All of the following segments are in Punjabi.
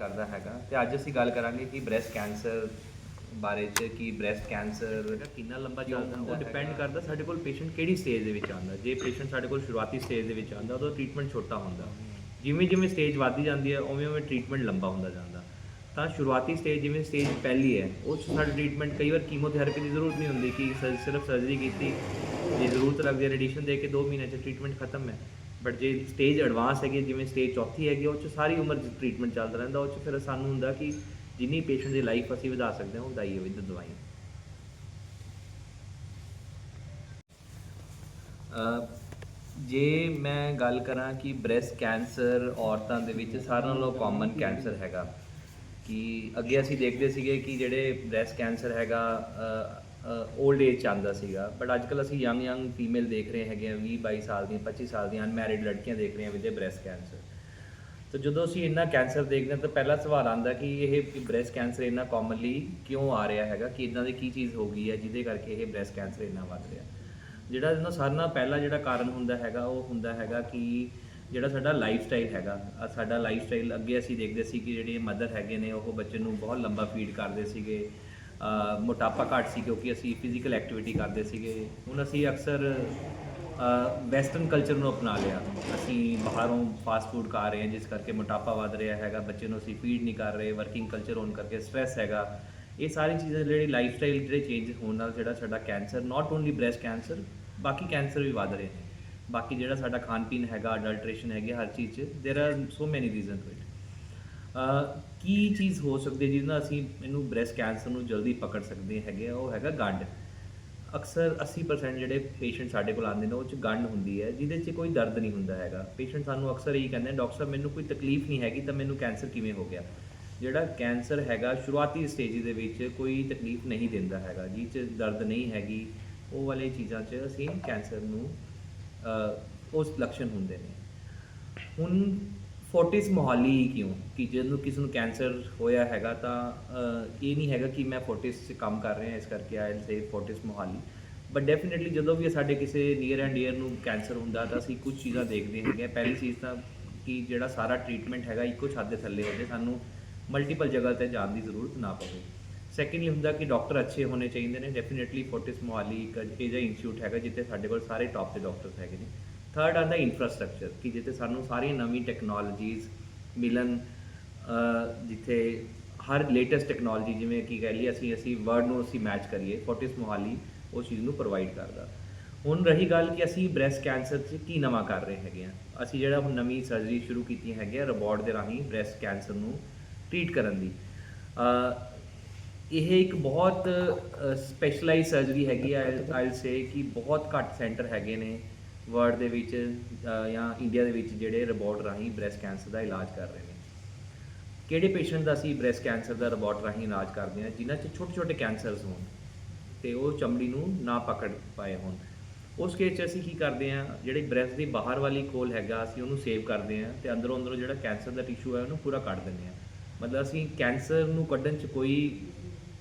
ਕਰਦਾ ਹੈਗਾ। ਤੇ ਅੱਜ ਅਸੀਂ ਗੱਲ ਕਰਾਂਗੇ ਕਿ ਬ੍ਰੈਸਟ ਕੈਂਸਰ ਬਾਰੇ ਚ ਕਿ ਬ੍ਰੈਸਟ ਕੈਂਸਰ ਕਿੰਨਾ ਲੰਬਾ ਚੱਲਦਾ ਉਹ ਡਿਪੈਂਡ ਕਰਦਾ ਸਾਡੇ ਕੋਲ ਪੇਸ਼ੈਂਟ ਕਿਹੜੀ ਸਟੇਜ ਦੇ ਵਿੱਚ ਆਉਂਦਾ। ਜੇ ਪੇਸ਼ੈਂਟ ਸਾਡੇ ਕੋਲ ਸ਼ੁਰੂਆਤੀ ਸਟੇਜ ਦੇ ਵਿੱਚ ਆਉਂਦਾ ਉਹਦਾ ਟ੍ਰੀਟਮੈਂਟ ਛੋਟਾ ਹੁੰਦਾ। ਜਿਵੇਂ ਜਿਵੇਂ ਸਟੇਜ ਵੱਧਦੀ ਜਾਂਦੀ ਹੈ ਉਵੇਂ ਉਵੇਂ ਟ੍ਰੀਟਮੈਂਟ ਲੰਬਾ ਹੁੰਦਾ ਜਾਂਦਾ। ਤਾਂ ਸ਼ੁਰੂਆਤੀ ਸਟੇਜ ਜਿਵੇਂ ਸਟੇਜ ਪਹਿਲੀ ਹੈ ਉਹ 'ਚ ਸਾਡਾ ਟ੍ਰੀਟਮੈਂਟ ਕਈ ਵਾਰ ਕੀਮੋਥੈਰੇਪੀ ਦੀ ਜ਼ਰੂਰਤ ਨਹੀਂ ਹੁੰਦੀ ਕਿ ਸਿਰਫ ਸਰਜਰੀ ਕੀਤੀ ਜੇ ਜ਼ਰੂਰਤ ਲੱਗਦੀ ਹੈ ਰੇਡੀਏਸ਼ਨ ਦੇ ਕੇ 2 ਮਹੀਨੇ 'ਚ ਟ੍ਰੀਟਮੈਂਟ ਖਤਮ ਹੈ। ਬਟ ਜੇ ਸਟੇਜ ਐਡਵਾਂਸ ਹੈਗੀ ਹੈ, ਜਿਵੇਂ ਸਟੇਜ ਚੌਥੀ ਹੈਗੀ ਉਹ 'ਚ ਸਾਰੀ ਉਮਰ ਟ੍ਰੀਟਮੈਂਟ ਚੱਲਦਾ ਰਹਿੰਦਾ ਉਹ 'ਚ ਫਿਰ ਸਾਨੂੰ ਹੁੰਦਾ ਕਿ ਜਿੰਨੀ ਪੇਸ਼ੈਂਟ ਦੀ ਲਾਈਫ ਅਸੀਂ ਵਧਾ ਸਕਦੇ ਹਾਂ ਉਹ ਵਧਾਈਏ ਵਿਦ ਦਵਾਈ। ਜੇ ਮੈਂ ਗੱਲ ਕਰਾਂ ਕਿ ਬ੍ਰੈਸਟ ਕੈਂਸਰ ਔਰਤਾਂ ਦੇ ਵਿੱਚ ਸਾਰਿਆਂ ਨਾਲੋਂ ਕਾਮਨ ਕੈਂਸਰ ਹੈਗਾ ਕਿ ਅੱਗੇ ਅਸੀਂ ਦੇਖਦੇ ਸੀਗੇ ਕਿ ਜਿਹੜੇ ਬ੍ਰੈਸਟ ਕੈਂਸਰ ਹੈਗਾ 올ਡ ਏਜ ਚ ਆਉਂਦਾ ਸੀਗਾ। ਬਟ ਅੱਜ ਕੱਲ ਅਸੀਂ ਯੰਗ ਯੰਗ ਫੀਮੇਲ ਦੇਖ ਰਹੇ ਹੈਗੇ ਆ 20 22 ਸਾਲ ਦੀਆਂ 25 ਸਾਲ ਦੀਆਂ ਅਨਮੈਰਿਡ ਲੜਕੀਆਂ ਦੇਖ ਰਹੇ ਹਾਂ ਵਿਦ ਬ੍ਰੈਸਟ ਕੈਂਸਰ ਤਾਂ ਜਦੋਂ ਅਸੀਂ ਇੰਨਾ ਕੈਂਸਰ ਦੇਖਦੇ ਹਾਂ, ਤਾਂ ਪਹਿਲਾ ਸਵਾਲ ਆਉਂਦਾ ਕਿ ਇਹ ਬ੍ਰੈਸਟ ਕੈਂਸਰ ਇੰਨਾ ਕਾਮਨਲੀ ਕਿਉਂ ਆ ਰਿਹਾ ਹੈਗਾ? ਕਿ ਇਦਾਂ ਦੀ ਕੀ ਚੀਜ਼ ਹੋ ਗਈ ਹੈ, ਜਿਹਦੇ ਕਰਕੇ ਇਹ ਬ੍ਰੈਸਟ ਕੈਂਸਰ ਇੰਨਾ ਵੱਧ ਰਿਹਾ? ਜਿਹੜਾ ਇਹਨਾਂ ਸਾਰਿਆਂ ਨਾਲ ਪਹਿਲਾ ਜਿਹੜਾ ਕਾਰਨ ਹੁੰਦਾ ਹੈਗਾ, ਉਹ ਹੁੰਦਾ ਹੈਗਾ ਕਿ ਜਿਹੜਾ ਸਾਡਾ ਲਾਈਫ ਸਟਾਈਲ ਹੈਗਾ ਸਾਡਾ ਲਾਈਫ ਸਟਾਈਲ ਅੱਗੇ ਅਸੀਂ ਦੇਖਦੇ ਸੀ ਕਿ ਜਿਹੜੇ ਮਦਰ ਹੈਗੇ ਨੇ, ਉਹ ਬੱਚੇ ਨੂੰ ਬਹੁਤ ਲੰਬਾ ਫੀਡ ਕਰਦੇ ਸੀਗੇ। ਮੋਟਾਪਾ ਘੱਟ ਸੀ ਕਿਉਂਕਿ ਅਸੀਂ ਫਿਜ਼ੀਕਲ ਐਕਟੀਵਿਟੀ ਕਰਦੇ ਸੀਗੇ ਹੁਣ ਅਸੀਂ ਅਕਸਰ ਵੈਸਟਰਨ ਕਲਚਰ ਨੂੰ ਅਪਣਾ ਲਿਆ ਅਸੀਂ ਬਾਹਰੋਂ ਫਾਸਟ ਫੂਡ ਖਾ ਰਹੇ ਹਾਂ ਜਿਸ ਕਰਕੇ ਮੋਟਾਪਾ ਵੱਧ ਰਿਹਾ ਹੈਗਾ ਬੱਚੇ ਨੂੰ ਅਸੀਂ ਫੀਡ ਨਹੀਂ ਕਰ ਰਹੇ ਵਰਕਿੰਗ ਕਲਚਰ ਹੋਣ ਕਰਕੇ ਸਟ੍ਰੈਸ ਹੈਗਾ ਇਹ ਸਾਰੀ ਚੀਜ਼ਾਂ ਜਿਹੜੀ ਲਾਈਫ ਸਟਾਈਲ ਜਿਹੜੇ ਚੇਂਜ ਹੋਣ ਨਾਲ ਜਿਹੜਾ ਸਾਡਾ cancer not only breast cancer ਬਾਕੀ ਕੈਂਸਰ ਵੀ ਵੱਧ ਰਹੇ ਨੇ ਬਾਕੀ ਜਿਹੜਾ ਸਾਡਾ ਖਾਣ ਪੀਣ ਹੈਗਾ ਅਡਲਟ੍ਰੇਸ਼ਨ ਹੈਗੀ ਹਰ ਚੀਜ਼ 'ਚ there are so many reason to it ਕੀ ਚੀਜ਼ ਹੋ ਸਕਦੀ ਹੈ ਜਿਹਦੇ ਨਾਲ ਅਸੀਂ ਇਹਨੂੰ ਬ੍ਰੈਸਟ ਕੈਂਸਰ ਨੂੰ ਜਲਦੀ ਪਕੜ ਸਕਦੇ ਹੈਗੇ ਆ, ਉਹ ਹੈਗਾ ਗੰਢ। ਅਕਸਰ 80% ਜਿਹੜੇ ਪੇਸ਼ੈਂਟ ਸਾਡੇ ਕੋਲ ਆਉਂਦੇ ਨੇ ਉਹ ਚ ਗੰਢ ਹੁੰਦੀ ਹੈ ਜਿਹਦੇ 'ਚ ਕੋਈ ਦਰਦ ਨਹੀਂ ਹੁੰਦਾ ਹੈਗਾ। ਪੇਸ਼ੈਂਟ ਸਾਨੂੰ ਅਕਸਰ ਇਹੀ ਕਹਿੰਦੇ ਨੇ ਡਾਕਟਰ ਸਾਹਿਬ ਮੈਨੂੰ ਕੋਈ ਤਕਲੀਫ ਨਹੀਂ ਹੈਗੀ ਤਾਂ ਮੈਨੂੰ ਕੈਂਸਰ ਕਿਵੇਂ ਹੋ ਗਿਆ? ਜਿਹੜਾ ਕੈਂਸਰ ਹੈਗਾ ਸ਼ੁਰੂਆਤੀ ਸਟੇਜ ਦੇ ਵਿੱਚ ਕੋਈ ਤਕਲੀਫ ਨਹੀਂ ਦਿੰਦਾ ਹੈਗਾ ਜਿਹ 'ਚ ਦਰਦ ਨਹੀਂ ਹੈਗੀ ਉਹ ਵਾਲੇ ਚੀਜ਼ਾਂ 'ਚ ਅਸੀਂ ਕੈਂਸਰ ਨੂੰ ਉਸ ਲੱਛਣ ਹੁੰਦੇ ਨੇ। ਹੁਣ ਫੋਰਟਿਸ ਮੋਹਾਲੀ ਹੀ ਕਿਉਂ? ਕਿ ਜਦੋਂ ਕਿਸੇ ਨੂੰ ਕੈਂਸਰ ਹੋਇਆ ਹੈਗਾ ਤਾਂ ਇਹ ਨਹੀਂ ਹੈਗਾ ਕਿ ਮੈਂ ਫੋਰਟਿਸ 'ਚ ਕੰਮ ਕਰ ਰਿਹਾ, ਇਸ ਕਰਕੇ I say Fortis Mohali. But definitely ਜਦੋਂ ਵੀ ਸਾਡੇ ਕਿਸੇ ਨੀਅਰ ਐਂਡ ਡੀਅਰ ਨੂੰ ਕੈਂਸਰ ਹੁੰਦਾ ਤਾਂ ਅਸੀਂ ਕੁਝ ਚੀਜ਼ਾਂ ਦੇਖਦੇ ਹੈਗੇ ਪਹਿਲੀ ਚੀਜ਼ ਤਾਂ ਕਿ ਜਿਹੜਾ ਸਾਰਾ ਟ੍ਰੀਟਮੈਂਟ ਹੈਗਾ, ਇੱਕੋ ਛੱਤ ਦੇ ਥੱਲੇ ਹੋ ਜਾਏ ਸਾਨੂੰ ਮਲਟੀਪਲ ਜਗ੍ਹਾ ਤੇ ਜਾਣ ਦੀ ਜ਼ਰੂਰਤ ਨਾ ਪਵੇ। ਸੈਕੰਡਲੀ ਹੁੰਦਾ ਕਿ ਡਾਕਟਰ ਅੱਛੇ ਹੋਣੇ ਚਾਹੀਦੇ ਨੇ। ਡੈਫੀਨਿਟਲੀ ਫੋਰਟਿਸ ਮੋਹਾਲੀ ਇੱਕ ਇਹ ਜਿਹਾ ਇੰਸਟੀਚਿਊਟ ਹੈਗਾ, ਜਿੱਥੇ ਸਾਡੇ ਕੋਲ ਸਾਰੇ ਟੌਪ ਦੇ ਡਾਕਟਰਸ ਹੈਗੇ ਨੇ। ਥਰਡ ਆਂਦਾ ਇਨਫਰਾਸਟ੍ਰਕਚਰ ਕਿ ਜਿੱਥੇ ਸਾਨੂੰ ਸਾਰੀ ਨਵੀਂ ਟੈਕਨੋਲੋਜੀਜ਼ ਮਿਲਣ ਜਿੱਥੇ ਹਰ ਲੇਟੈਸਟ ਟੈਕਨੋਲੋਜੀ ਜਿਵੇਂ ਕਿ ਕਹਿ ਲਈ ਅਸੀਂ ਅਸੀਂ ਵਰਡ ਨੂੰ ਅਸੀਂ ਮੈਚ ਕਰੀਏ ਫੋਰਟਿਸ ਮੋਹਾਲੀ ਉਹ ਚੀਜ਼ ਨੂੰ ਪ੍ਰੋਵਾਈਡ ਕਰਦਾ ਹੁਣ ਰਹੀ ਗੱਲ ਕਿ ਅਸੀਂ ਬ੍ਰੈਸਟ ਕੈਂਸਰ 'ਚ ਕੀ ਨਵਾਂ ਕਰ ਰਹੇ ਹੈਗੇ ਆ ਅਸੀਂ ਜਿਹੜਾ ਹੁਣ ਨਵੀਂ ਸਰਜਰੀ ਸ਼ੁਰੂ ਕੀਤੀ ਹੈਗੀ ਆ ਰੋਬੋਟ ਦੇ ਰਾਹੀਂ ਬ੍ਰੈਸਟ ਕੈਂਸਰ ਨੂੰ ਟ੍ਰੀਟ ਕਰਨ ਦੀ ਇਹ ਇੱਕ ਬਹੁਤ ਸਪੈਸ਼ਲਾਈਜ਼ ਸਰਜਰੀ ਹੈਗੀ ਆ ਆਈਲ ਸੇ ਕਿ ਬਹੁਤ ਘੱਟ ਸੈਂਟਰ ਹੈਗੇ ਨੇ ਵਰਲਡ ਦੇ ਵਿੱਚ ਜਾਂ ਇੰਡੀਆ ਦੇ ਵਿੱਚ ਜਿਹੜੇ ਰੋਬੋਟ ਰਾਹੀਂ ਬ੍ਰੈਸਟ ਕੈਂਸਰ ਦਾ ਇਲਾਜ ਕਰ ਰਹੇ ਨੇ। ਕਿਹੜੇ ਪੇਸ਼ੈਂਟ ਦਾ ਅਸੀਂ ਬ੍ਰੈਸਟ ਕੈਂਸਰ ਦਾ ਰੋਬੋਟ ਰਾਹੀਂ ਇਲਾਜ ਕਰਦੇ ਹਾਂ, ਜਿਨ੍ਹਾਂ 'ਚ ਛੋਟੇ ਛੋਟੇ ਕੈਂਸਰਸ ਹੋਣ ਤੇ ਉਹ ਚਮੜੀ ਨੂੰ ਨਾ ਪਕੜ ਪਾਏ ਹੋਣ। ਉਸ ਕੇਸ 'ਚ ਅਸੀਂ ਕੀ ਕਰਦੇ ਹਾਂ, ਜਿਹੜੇ ਬ੍ਰੈਸਟ ਦੀ ਬਾਹਰ ਵਾਲੀ ਖੋਲ ਹੈਗਾ, ਅਸੀਂ ਉਹਨੂੰ ਸੇਵ ਕਰਦੇ ਹਾਂ ਤੇ ਅੰਦਰੋਂ ਅੰਦਰੋਂ ਜਿਹੜਾ ਕੈਂਸਰ ਦਾ ਟਿਸ਼ੂ ਹੈ, ਉਹਨੂੰ ਪੂਰਾ ਕੱਢ ਦਿੰਦੇ ਹਾਂ। ਮਤਲਬ ਅਸੀਂ ਕੈਂਸਰ ਨੂੰ ਕੱਢਣ 'ਚ ਕੋਈ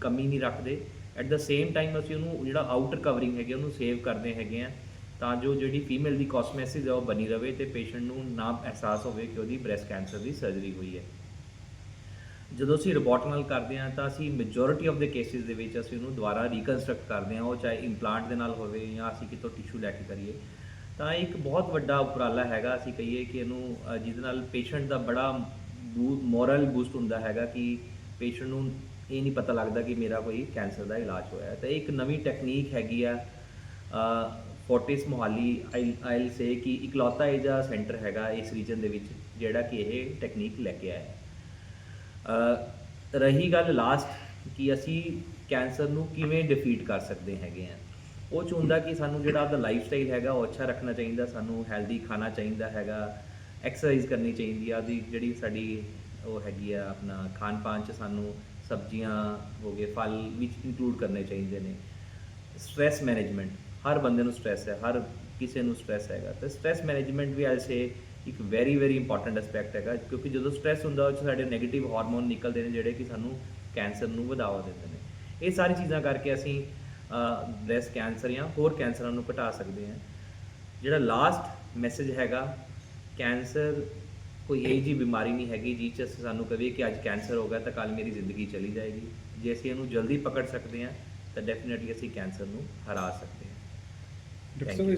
ਕਮੀ ਨਹੀਂ ਰੱਖਦੇ। ਐਟ ਦਾ ਸੇਮ ਟਾਈਮ ਅਸੀਂ ਉਹਨੂੰ, ਜਿਹੜਾ ਆਊਟਰ ਕਵਰਿੰਗ ਹੈਗੀ, ਉਹਨੂੰ ਸੇਵ ਕਰਦੇ ਹੈਗੇ ਆ ਤਾਂ ਜੋ ਜਿਹੜੀ ਫੀਮੇਲ ਦੀ ਕੋਸਮੈਸਿਸ ਹੈ ਉਹ ਬਣੀ ਰਵੇ ਤੇ ਪੇਸ਼ੈਂਟ ਨੂੰ ਨਾ ਅਹਿਸਾਸ ਹੋਵੇ ਕਿ ਉਹਦੀ ਬ੍ਰੈਸਟ ਕੈਂਸਰ ਦੀ ਸਰਜਰੀ ਹੋਈ ਹੈ। ਜਦੋਂ ਅਸੀਂ ਰੋਬੋਟ ਨਾਲ ਕਰਦੇ ਹਾਂ ਤਾਂ ਅਸੀਂ ਮੈਜੋਰਿਟੀ ਆਫ ਦੇ ਕੇਸਿਸ ਦੇ ਵਿੱਚ ਅਸੀਂ ਉਹਨੂੰ ਦੁਬਾਰਾ ਰੀਕਨਸਟਰਕਟ ਕਰਦੇ ਹਾਂ, ਉਹ ਚਾਹੇ ਇੰਪਲਾਂਟ ਦੇ ਨਾਲ ਹੋਵੇ ਜਾਂ ਅਸੀਂ ਕਿਤੋਂ ਟਿਸ਼ੂ ਲੈ ਕੇ ਕਰੀਏ। ਤਾਂ ਇੱਕ ਬਹੁਤ ਵੱਡਾ ਉਪਰਾਲਾ ਹੈਗਾ, ਅਸੀਂ ਕਹੀਏ ਕਿ ਇਹਨੂੰ ਜਿਹਦੇ ਨਾਲ ਪੇਸ਼ੈਂਟ ਦਾ ਬੜਾ ਮੋਰਲ ਬੂਸਟ ਹੁੰਦਾ ਹੈਗਾ ਕਿ ਪੇਸ਼ੈਂਟ ਨੂੰ ਇਹ ਨਹੀਂ ਪਤਾ ਲੱਗਦਾ ਕਿ ਮੇਰਾ ਕੋਈ ਕੈਂਸਰ ਦਾ ਇਲਾਜ ਹੋਇਆ ਹੈ। ਤਾਂ ਇੱਕ ਨਵੀਂ ਟੈਕਨੀਕ ਹੈਗੀ ਆ ਫੋਰਟਿਸ ਮੋਹਾਲੀ ਆਈਲ ਸੇ ਕਿ ਇਕਲੌਤਾ ਇਹ ਜਿਹਾ ਸੈਂਟਰ ਹੈਗਾ ਇਸ ਰੀਜਨ ਦੇ ਵਿੱਚ, ਜਿਹੜਾ ਕਿ ਇਹ ਟੈਕਨੀਕ ਲੈ ਕੇ ਆਇਆ ਹੈ। ਰਹੀ ਗੱਲ ਲਾਸਟ ਕਿ ਅਸੀਂ ਕੈਂਸਰ ਨੂੰ ਕਿਵੇਂ ਡਿਫੀਟ ਕਰ ਸਕਦੇ ਹੈਗੇ ਆ ਉਹ ਚ ਹੁੰਦਾ ਕਿ ਸਾਨੂੰ ਜਿਹੜਾ ਆਪਦਾ ਲਾਈਫ ਸਟਾਈਲ ਹੈਗਾ, ਉਹ ਅੱਛਾ ਰੱਖਣਾ ਚਾਹੀਦਾ, ਸਾਨੂੰ ਹੈਲਦੀ ਖਾਣਾ ਚਾਹੀਦਾ ਹੈਗਾ ਐਕਸਰਸਾਈਜ਼ ਕਰਨੀ ਚਾਹੀਦੀ ਆ ਉਹਦੀ ਜਿਹੜੀ ਸਾਡੀ ਉਹ ਹੈਗੀ ਆ, ਆਪਣਾ ਖਾਣ ਪਾਣ ਚ ਸਾਨੂੰ ਸਬਜ਼ੀਆਂ ਹੋ ਗਏ, ਫਲ ਵਿੱਚ ਇਨਕਲੂਡ ਕਰਨੇ ਚਾਹੀਦੇ ਨੇ। ਸਟ੍ਰੈਸ ਮੈਨੇਜਮੈਂਟ ਹਰ ਬੰਦੇ ਨੂੰ ਸਟ੍ਰੈਸ ਹੈ, ਹਰ ਕਿਸੇ ਨੂੰ ਸਟ੍ਰੈਸ ਹੈਗਾ। ਤੇ ਸਟ੍ਰੈਸ ਮੈਨੇਜਮੈਂਟ ਵੀ ਆਈ ਸੇ ਇੱਕ ਵੈਰੀ ਵੈਰੀ ਇੰਪੋਰਟੈਂਟ ਐਸਪੈਕਟ ਹੈਗਾ, ਕਿਉਂਕਿ ਜਦੋਂ ਸਟ੍ਰੈਸ ਹੁੰਦਾ, ਉਹ 'ਚ ਸਾਡੇ 네ਗੇਟਿਵ ਹਾਰਮੋਨ ਨਿਕਲਦੇ ਨੇ, ਜਿਹੜੇ ਕਿ ਸਾਨੂੰ ਕੈਂਸਰ ਨੂੰ ਵਧਾਵਾ ਦਿੰਦੇ ਨੇ। ਇਹ ਸਾਰੀ ਚੀਜ਼ਾਂ ਕਰਕੇ ਅਸੀਂ ਬ੍ਰੈਸਟ ਕੈਂਸਰ ਜਾਂ ਹੋਰ ਕੈਂਸਰਾਂ ਨੂੰ ਘਟਾ ਸਕਦੇ ਹਾਂ। ਜਿਹੜਾ ਲਾਸਟ ਮੈਸੇਜ ਹੈਗਾ ਕੈਂਸਰ ਕੋਈ ਇਹ ਜੀ ਬਿਮਾਰੀ ਨਹੀਂ ਹੈਗੀ ਜਿਸ 'ਚ ਸਾਨੂੰ ਕਵੇ ਕਿ ਅੱਜ ਕੈਂਸਰ ਹੋ ਗਿਆ, ਤਾਂ ਕੱਲ ਮੇਰੀ ਜ਼ਿੰਦਗੀ ਚਲੀ ਜਾਏਗੀ। ਜੇ ਅਸੀਂ ਇਹਨੂੰ ਜਲਦੀ ਪਕੜ ਸਕਦੇ ਹਾਂ, ਤਾਂ ਡੈਫੀਨਿਟਲੀ ਅਸੀਂ ਕੈਂਸਰ ਨੂੰ ਹਰਾ ਸਕਦੇ ਹਾਂ। ਡਾਕਟਰ Thank ਸਾਹਿਬ you. ਇਸ